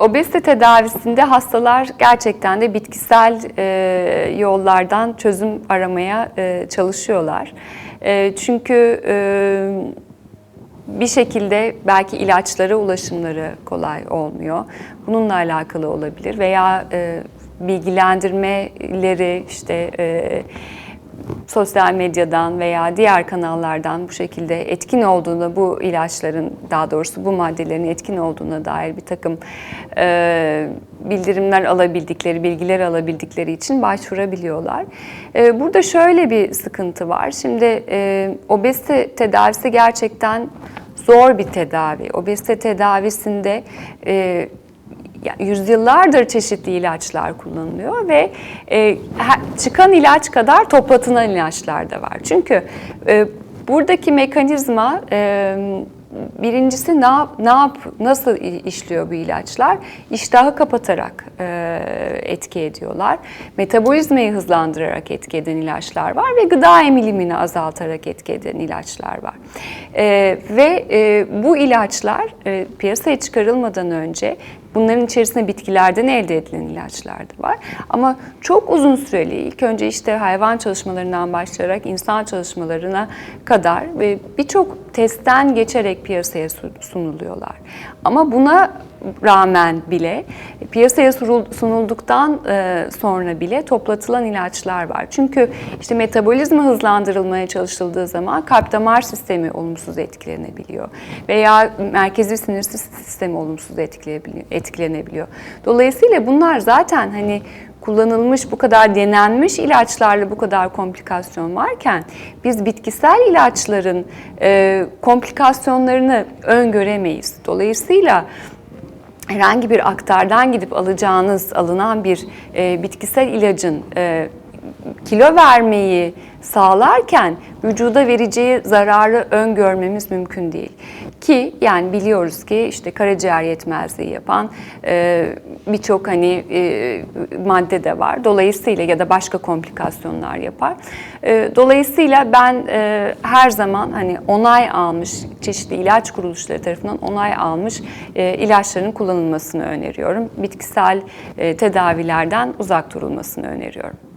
obezite tedavisinde hastalar gerçekten de bitkisel e, yollardan çözüm aramaya e, çalışıyorlar. E, çünkü e, bir şekilde belki ilaçlara ulaşımları kolay olmuyor. Bununla alakalı olabilir veya e, bilgilendirmeleri işte e, sosyal medyadan veya diğer kanallardan bu şekilde etkin olduğunu, bu ilaçların daha doğrusu bu maddelerin etkin olduğuna dair bir takım e, bildirimler alabildikleri, bilgiler alabildikleri için başvurabiliyorlar. E, burada şöyle bir sıkıntı var. Şimdi e, obezite tedavisi gerçekten zor bir tedavi. Obezite tedavisinde e, yüzyıllardır çeşitli ilaçlar kullanılıyor ve e, çıkan ilaç kadar toplatılan ilaçlar da var. Çünkü e, buradaki mekanizma e, birincisi ne ne yap, nasıl işliyor bu ilaçlar? İştahı kapatarak e, etki ediyorlar. Metabolizmayı hızlandırarak etki eden ilaçlar var ve gıda emilimini azaltarak etki eden ilaçlar var. E, ve e, bu ilaçlar e, piyasaya çıkarılmadan önce Bunların içerisinde bitkilerden elde edilen ilaçlar da var. Ama çok uzun süreli ilk önce işte hayvan çalışmalarından başlayarak insan çalışmalarına kadar ve birçok testten geçerek piyasaya su- sunuluyorlar. Ama buna rağmen bile piyasaya sunulduktan e, sonra bile toplatılan ilaçlar var. Çünkü işte metabolizma hızlandırılmaya çalışıldığı zaman kalp damar sistemi olumsuz etkilenebiliyor veya merkezi sinir sistemi olumsuz etkilenebiliyor. Dolayısıyla bunlar zaten hani kullanılmış bu kadar denenmiş ilaçlarla bu kadar komplikasyon varken biz bitkisel ilaçların e, komplikasyonlarını öngöremeyiz. Dolayısıyla herhangi bir aktardan gidip alacağınız alınan bir e, bitkisel ilacın e, kilo vermeyi sağlarken vücuda vereceği zararı öngörmemiz mümkün değil. Ki yani biliyoruz ki işte karaciğer yetmezliği yapan e, birçok hani e, madde de var. Dolayısıyla ya da başka komplikasyonlar yapar. E, dolayısıyla ben e, her zaman hani onay almış çeşitli ilaç kuruluşları tarafından onay almış e, ilaçların kullanılmasını öneriyorum. Bitkisel e, tedavilerden uzak durulmasını öneriyorum.